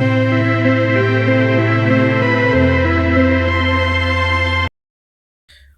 Thank you.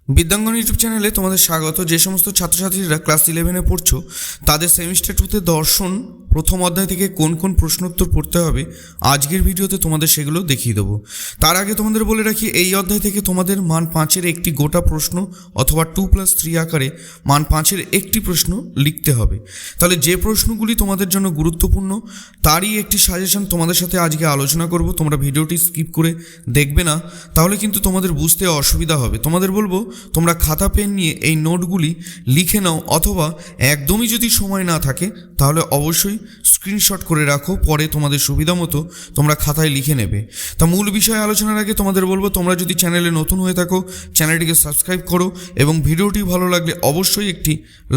বিদ্যাঙ্গন YouTube চ্যানেলে তোমাদের স্বাগত। যে সমস্ত ছাত্রছাত্রীরা ক্লাস ইলেভেনে পড়ছো, তাদের সেমিস্টার টুতে দর্শন, প্রথম অধ্যায় থেকে কোন কোন প্রশ্নোত্তর পড়তে হবে, আজকের ভিডিওতে তোমাদের সেগুলো দেখিয়ে দেবো। তার আগে তোমাদের বলে রাখি, এই অধ্যায় থেকে তোমাদের মান পাঁচের একটি গোটা প্রশ্ন অথবা টু প্লাস থ্রি আকারে মান পাঁচের একটি প্রশ্ন লিখতে হবে। তাহলে যে প্রশ্নগুলি তোমাদের জন্য গুরুত্বপূর্ণ, তারই একটি সাজেশন তোমাদের সাথে আজকে আলোচনা করব। তোমরা ভিডিওটি স্কিপ করে দেখবে না, তাহলে কিন্তু তোমাদের বুঝতে অসুবিধা হবে। তোমাদের বলব তোমরা খাতা, পেন নিয়ে এই নোটগুলি লিখে নাও, অথবা একদমই যদি সময় না থাকে, তাহলে অবশ্যই স্ক্রিনশট করে রাখো, পরে তোমাদের সুবিধা মতো তোমরা খাতায় লিখে নেবে। তা মূল বিষয়ে আলোচনার আগে তোমাদের বলব, তোমরা যদি চ্যানেলে নতুন হয়ে থাকো, চ্যানেলটিকে সাবস্ক্রাইব করো, এবং ভিডিওটি ভালো লাগলে অবশ্যই একটি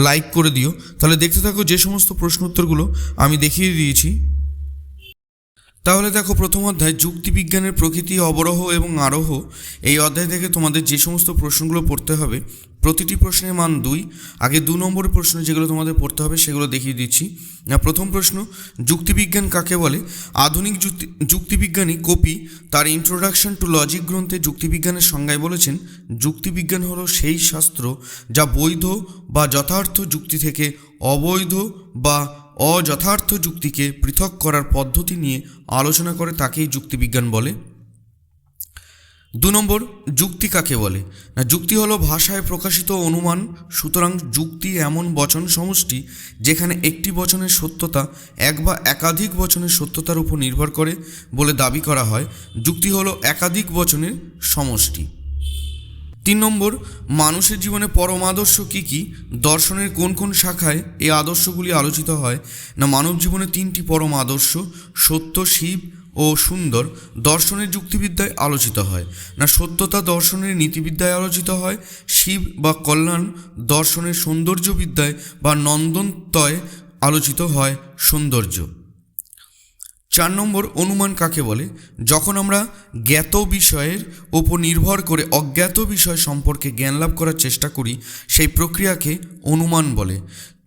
লাইক করে দিও। তাহলে দেখতে থাকো যে সমস্ত প্রশ্ন উত্তরগুলো আমি দেখিয়ে দিয়েছি। তাহলে দেখো প্রথম অধ্যায়, যুক্তিবিজ্ঞানের প্রকৃতি, অবরোহ এবং আরোহ। এই অধ্যায় থেকে তোমাদের যে সমস্ত প্রশ্নগুলো পড়তে হবে, প্রতিটি প্রশ্নের মান দুই। আগে দু নম্বরের প্রশ্ন যেগুলো তোমাদের পড়তে হবে সেগুলো দেখিয়ে দিচ্ছি। প্রথম প্রশ্ন, যুক্তিবিজ্ঞান কাকে বলে? আধুনিক যুক্তি, যুক্তিবিজ্ঞানী কপি তার ইন্ট্রোডাকশন টু লজিক গ্রন্থে যুক্তিবিজ্ঞানের সংজ্ঞায় বলেছেন, যুক্তিবিজ্ঞান হলো সেই শাস্ত্র যা বৈধ বা যথার্থ যুক্তি থেকে অবৈধ বা অযথার্থ যুক্তিকে পৃথক করার পদ্ধতি নিয়ে আলোচনা করে তাকেই যুক্তিবিজ্ঞান বলে। দু নম্বর, যুক্তি কাকে বলে? না, যুক্তি হলো ভাষায় প্রকাশিত অনুমান, সুতরাং যুক্তি এমন বচন সমষ্টি যেখানে একটি বচনের সত্যতা এক বা একাধিক বচনের সত্যতার উপর নির্ভর করে বলে দাবি করা হয়। যুক্তি হলো একাধিক বচনের সমষ্টি। তিন নম্বর, মানুষের জীবনে পরম আদর্শ কী কী? দর্শনের কোন কোন শাখায় এই আদর্শগুলি আলোচিত হয়? না, মানব জীবনে তিনটি পরম আদর্শ, সত্য, শিব ও সুন্দর, দর্শনের যুক্তিবিদ্যায় আলোচিত হয়। না, সত্যতা দর্শনের নীতিবিদ্যায় আলোচিত হয়, শিব বা কল্যাণ দর্শনের সৌন্দর্যবিদ্যায় বা নন্দনতয় আলোচিত হয় সৌন্দর্য। চার নম্বর অনুমান কাকে বলে? যখন আমরা জ্ঞাত বিষয়ের ওপর নির্ভর করে অজ্ঞাত বিষয় সম্পর্কে জ্ঞান লাভ করার চেষ্টা করি, সেই প্রক্রিয়াকে অনুমান বলে।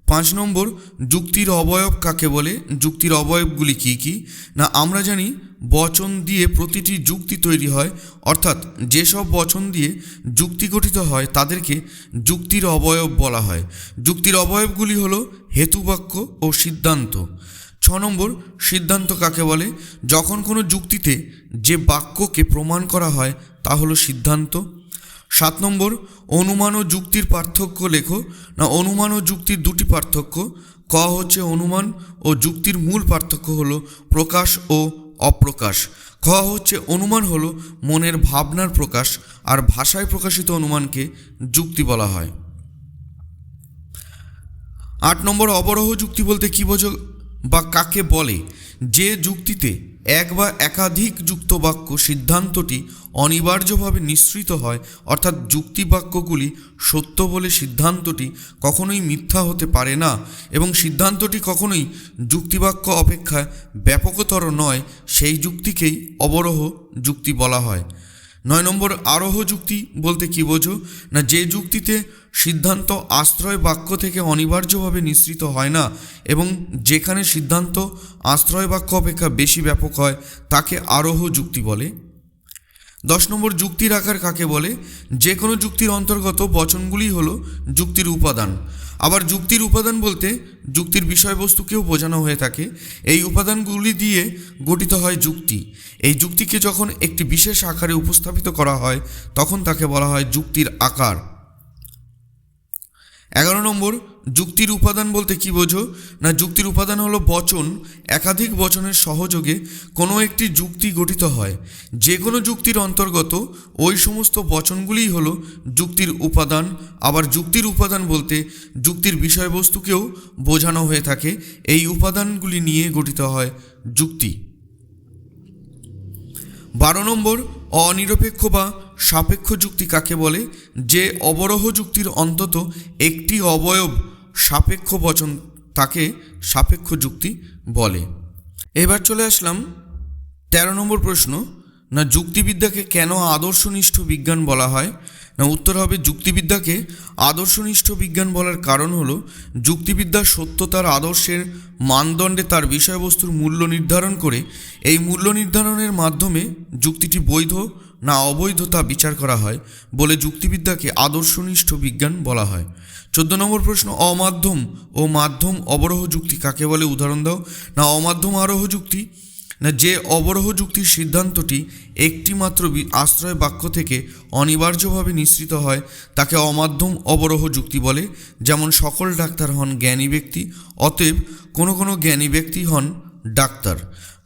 পাঁচ নম্বর, যুক্তির অবয়ব কাকে বলে? যুক্তির অবয়বগুলি কী কী? না, আমরা জানি বচন দিয়ে প্রতিটি যুক্তি তৈরি হয়, অর্থাৎ যেসব বচন দিয়ে যুক্তি গঠিত হয়, তাদেরকে যুক্তির অবয়ব বলা হয়। যুক্তির অবয়বগুলি হলো হেতুবাক্য ও সিদ্ধান্ত। নম্বর সিদ্ধান্ত কাকে বলে? যখন কোনো যুক্তিতে যে বাক্যকে প্রমাণ করা হয়, তা হলো সিদ্ধান্ত। সাত নম্বর, অনুমান ও যুক্তির পার্থক্য লেখো। না, অনুমান ও যুক্তির দুটি পার্থক্য। ক হচ্ছে অনুমান ও যুক্তির মূল পার্থক্য হলো প্রকাশ ও অপ্রকাশ। খ হচ্ছে অনুমান হলো মনের ভাবনার প্রকাশ, আর ভাষায় প্রকাশিত অনুমানকে যুক্তি বলা হয়। আট নম্বর, অবরোহ যুক্তি বলতে কী বোঝো বা কাকে বলে? যে যুক্তিতে এক বা একাধিক যুক্ত বাক্য সিদ্ধান্তটি অনিবার্যভাবে নিঃসৃত হয়, অর্থাৎ যুক্তি বাক্যগুলি সত্য বলে সিদ্ধান্তটি কখনোই মিথ্যা হতে পারে না এবং সিদ্ধান্তটি কখনোই যুক্তিবাক্য অপেক্ষা ব্যাপকতর নয়, সেই যুক্তিকেই অবরোহ যুক্তি বলা হয়। নয় নম্বর আরোহ যুক্তি বলতে কি বোঝো? না, যে যুক্তিতে সিদ্ধান্ত, আশ্রয়, বাক্য থেকে অনিবার্যভাবে নিঃসৃত হয় না এবং যেখানে সিদ্ধান্ত, আশ্রয়, বাক্য অপেক্ষা বেশি ব্যাপক হয়, তাকে আরোহ যুক্তি বলে। দশ নম্বর যুক্তির আকার কাকে বলে? যে কোনো যুক্তির অন্তর্গত বচনগুলি হল যুক্তির উপাদান। আবার যুক্তির উপাদান বলতে যুক্তির বিষয়বস্তুকেও বোঝানো হয়ে থাকে। এই উপাদানগুলি দিয়ে গঠিত হয় যুক্তি। এই যুক্তিকে যখন একটি বিশেষ আকারে উপস্থাপিত করা হয়, তখন তাকে বলা হয় যুক্তির আকার। এগারো নম্বর যুক্তির উপাদান বলতে কি বোঝো? না, যুক্তির উপাদান হলো বচন। একাধিক বচনের সহযোগে কোনো একটি যুক্তি গঠিত হয়। যে কোনো যুক্তির অন্তর্গত ওই সমস্ত বচনগুলিই হলো যুক্তির উপাদান। আবার যুক্তির উপাদান বলতে যুক্তির বিষয়বস্তুকেও বোঝানো হয়ে থাকে। এই উপাদানগুলি নিয়ে গঠিত হয় যুক্তি। বারো নম্বর, অনিরপেক্ষ বা সাপেক্ষ যুক্তি কাকে বলে? যে অবরোহ যুক্তির অন্তত একটি অবয়ব সাপেক্ষ বচন তাকে সাপেক্ষ যুক্তি বলে। এবার চলে আসলাম তেরো নম্বর প্রশ্ন, না যুক্তিবিদ্যাকে কেন আদর্শনিষ্ঠ বিজ্ঞান বলা হয়? না উত্তর হবে, যুক্তিবিদ্যাকে আদর্শনিষ্ঠ বিজ্ঞান বলার কারণ হলো যুক্তিবিদ্যা সত্যতার আদর্শের মানদণ্ডে তার বিষয়বস্তুর মূল্য নির্ধারণ করে। এই মূল্য নির্ধারণের মাধ্যমে যুক্তিটি বৈধ না অবৈধতা বিচার করা হয় বলে যুক্তিবিদ্যাকে আদর্শনিষ্ঠ বিজ্ঞান বলা হয়। চোদ্দ নম্বর প্রশ্ন, অমাধ্যম ও মাধ্যম অবরোহ যুক্তি কাকে বলে? উদাহরণ দাও। না, অমাধ্যম আরোহ যুক্তি? না, যে অবরোহ যুক্তির সিদ্ধান্তটি একটি মাত্র আশ্রয় বাক্য থেকে অনিবার্যভাবে নিঃসৃত হয়, তাকে অমাধ্যম অবরোহ যুক্তি বলে। যেমন সকল ডাক্তার হন জ্ঞানী ব্যক্তি, অতএব কোনো কোনো জ্ঞানী ব্যক্তি হন ডাক্তার।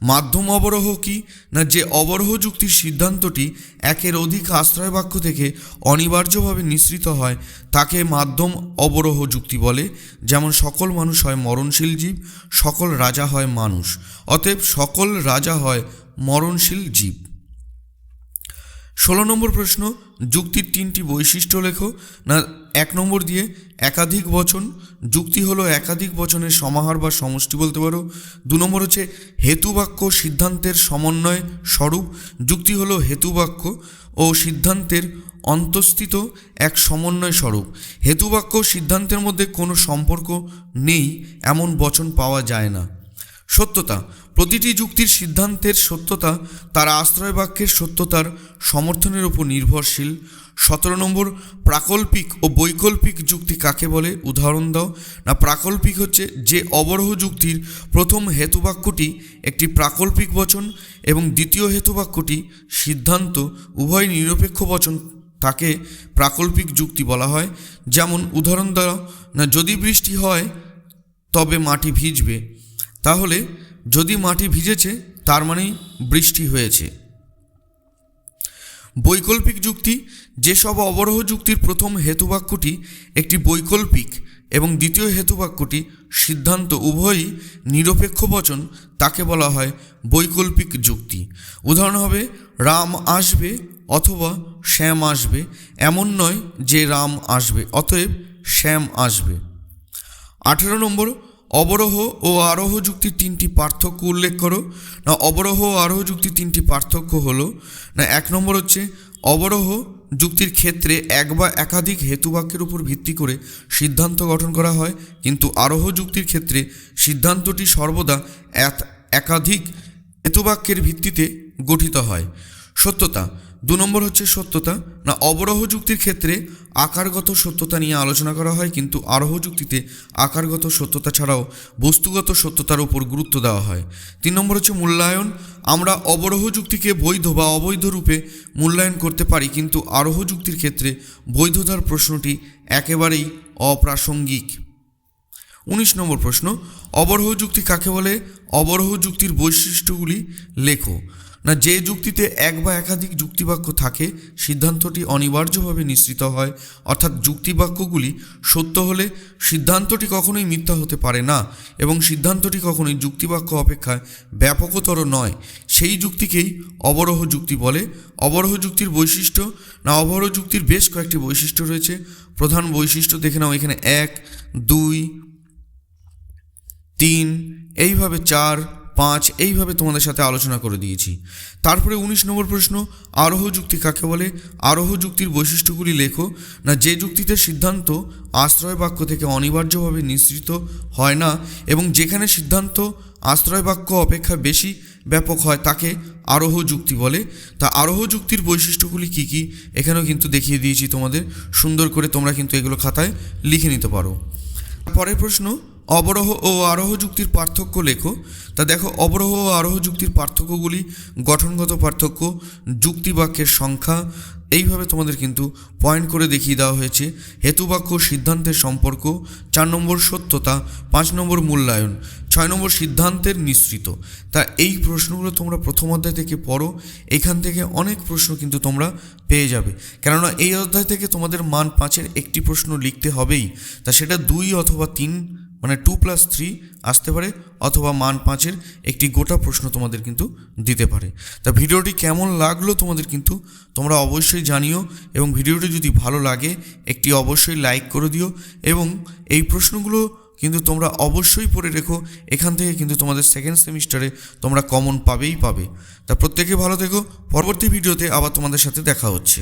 মাধ্যম অবরোহ কি, না যে অবরোহ যুক্তির সিদ্ধান্তটি একের অধিক আশ্রয় বাক্য থেকে অনিবার্যভাবে নিঃসৃত হয়, তাকে মাধ্যম অবরোহ যুক্তি বলে, যেমন সকল মানুষ হয় মরণশীল জীব, সকল রাজা হয় মানুষ। অতএব সকল রাজা হয় মরণশীল জীব। ষোলো নম্বর প্রশ্ন যুক্তির তিনটি বৈশিষ্ট্য লেখো। না, এক নম্বর দিয়ে একাধিক বচন, যুক্তি হলো একাধিক বচনের সমাহার বা সমষ্টি বলতে পারো। দু নম্বর হচ্ছে হেতুবাক্য সিদ্ধান্তের সমন্বয় স্বরূপ। যুক্তি হলো হেতুবাক্য ও সিদ্ধান্তের অন্তস্থিত এক সমন্বয় স্বরূপ। হেতুবাক্য সিদ্ধান্তের মধ্যে কোনো সম্পর্ক নেই, এমন বচন পাওয়া যায় না। সত্যতা। প্রতিটি যুক্তির সিদ্ধান্তের সত্যতা, তার আশ্রয় বাক্যের সত্যতার সমর্থনের উপর নির্ভরশীল। সতেরো নম্বর, প্রাকল্পিক ও বৈকল্পিক যুক্তি কাকে বলে? উদাহরণ দাও। না, প্রাকল্পিক হচ্ছে যে অবরহ যুক্তির প্রথম হেতুবাক্যটি একটি প্রাকল্পিক বচন এবং দ্বিতীয় হেতুবাক্যটি সিদ্ধান্ত, উভয় নিরপেক্ষ বচন তাকে প্রাকল্পিক যুক্তি বলা হয়। যেমন, উদাহরণ দাও। না, যদি বৃষ্টি হয়, তবে মাটি ভিজবে। তাহলে যদি মাটি ভিজেছে, তার মানেই বৃষ্টি হয়েছে। বৈকল্পিক যুক্তি যেসব অবরোহ যুক্তির প্রথম হেতুবাক্যটি একটি বৈকল্পিক এবং দ্বিতীয় হেতুবাক্যটি সিদ্ধান্ত উভয়ই নিরপেক্ষ বচন, তাকে বলা হয় বৈকল্পিক যুক্তি। উদাহরণ হবে, রাম আসবে অথবা শ্যাম আসবে, এমন নয় যে রাম আসবে, অতএব শ্যাম আসবে। আঠেরো নম্বর অবরোহ ও আরোহ যুক্তির তিনটি পার্থক্য উল্লেখ করো। না, অবরোহ ও আরোহ যুক্তির তিনটি পার্থক্য হলো, না, এক নম্বর হচ্ছে অবরোহ যুক্তির ক্ষেত্রে এক বা একাধিক হেতুবাক্যের উপর ভিত্তি করে সিদ্ধান্ত গঠন করা হয়, কিন্তু আরোহ যুক্তির ক্ষেত্রে সিদ্ধান্তটি সর্বদা এক- একাধিক হেতুবাক্যের ভিত্তিতে গঠিত হয়। সত্যতা দু নম্বর হচ্ছে সত্যতা। না, অবরোহ যুক্তির ক্ষেত্রে আকারগত সত্যতা নিয়ে আলোচনা করা হয়, কিন্তু আরোহ যুক্তিতে আকারগত সত্যতা ছাড়াও বস্তুগত সত্যতার উপর গুরুত্ব দেওয়া হয়। তিন নম্বর হচ্ছে মূল্যায়ন। আমরা অবরোহ যুক্তিকে বৈধ বা অবৈধ রূপে মূল্যায়ন করতে পারি, কিন্তু আরোহ যুক্তির ক্ষেত্রে বৈধতার প্রশ্নটি একেবারেই অপ্রাসঙ্গিক। উনিশ নম্বর প্রশ্ন, অবরোহ যুক্তি কাকে বলে? অবরোহ যুক্তির বৈশিষ্ট্যগুলি লেখো। না যে যুক্তিতে এক বা একাধিক যুক্তিবাক্য থাকে, সিদ্ধান্তটি অনিবার্যভাবে নিশ্চিত হয়। অর্থাৎ যুক্তিবাক্যগুলি সত্য হলে সিদ্ধান্তটি কখনোই মিথ্যা হতে পারে না এবং সিদ্ধান্তটি কখনোই যুক্তিবাক্য অপেক্ষায় ব্যাপকতর নয়। সেই যুক্তিকেই অবরোহ যুক্তি বলে। অবরোহ যুক্তির বৈশিষ্ট্য, না অবরোহ যুক্তির বেশ কয়েকটি বৈশিষ্ট্য রয়েছে। প্রধান বৈশিষ্ট্য দেখে নাও এখানে এক, দুই, তিন, এইভাবে চার পাঁচ, এইভাবে তোমাদের সাথে আলোচনা করে দিয়েছি। তারপরে উনিশ নম্বর প্রশ্ন, আরোহ যুক্তি কাকে বলে? আরোহ যুক্তির বৈশিষ্ট্যগুলি লেখো। না, যে যুক্তিতে সিদ্ধান্ত আশ্রয় বাক্য থেকে অনিবার্যভাবে নিঃসৃত হয় না এবং যেখানে সিদ্ধান্ত আশ্রয় বাক্য অপেক্ষা বেশি ব্যাপক হয়, তাকে আরোহ যুক্তি বলে। তা আরোহ যুক্তির বৈশিষ্ট্যগুলি কী কী? এখানেও কিন্তু দেখিয়ে দিয়েছি তোমাদের। সুন্দর করে তোমরা কিন্তু এগুলো খাতায় লিখে নিতে পারো। পরের প্রশ্ন অবরোহ ও আরোহ যুক্তির পার্থক্য লেখো। তা দেখো, অবরোহ ও আরোহ যুক্তির পার্থক্যগুলি গঠনগত পার্থক্য যুক্তিবাক্যের সংখ্যা, এইভাবে তোমাদের কিন্তু পয়েন্ট করে দেখিয়ে দেওয়া হয়েছে। হেতুবাক্য, সিদ্ধান্তের সম্পর্ক, চার নম্বর সত্যতা, পাঁচ নম্বর মূল্যায়ন, ছয় নম্বর সিদ্ধান্তের নিঃসৃত তা এই প্রশ্নগুলো তোমরা প্রথম অধ্যায় থেকে পড়ো, এখান থেকে অনেক প্রশ্ন কিন্তু তোমরা পেয়ে যাবে। কেননা এই অধ্যায় থেকে তোমাদের মান পাঁচের একটি প্রশ্ন লিখতে হবেই। তা সেটা দুই অথবা তিন মানে টু প্লাস থ্রি আসতে পারে অথবা মান পাঁচের একটি গোটা প্রশ্ন তোমাদের কিন্তু দিতে পারে। তা ভিডিওটি কেমন লাগল তোমাদের কিন্তু তোমরা অবশ্যই জানিও এবং ভিডিওটি যদি ভালো লাগে, একটি অবশ্যই লাইক করে দিও এবং এই প্রশ্নগুলো কিন্তু তোমরা অবশ্যই পড়ে রেখো, এখান থেকে কিন্তু তোমাদের সেকেন্ড সেমিস্টারে তোমরা কমন পাবেই পাবে। তা প্রত্যেকে ভালো থেকো, পরবর্তী ভিডিওতে আবার তোমাদের সাথে দেখা হচ্ছে।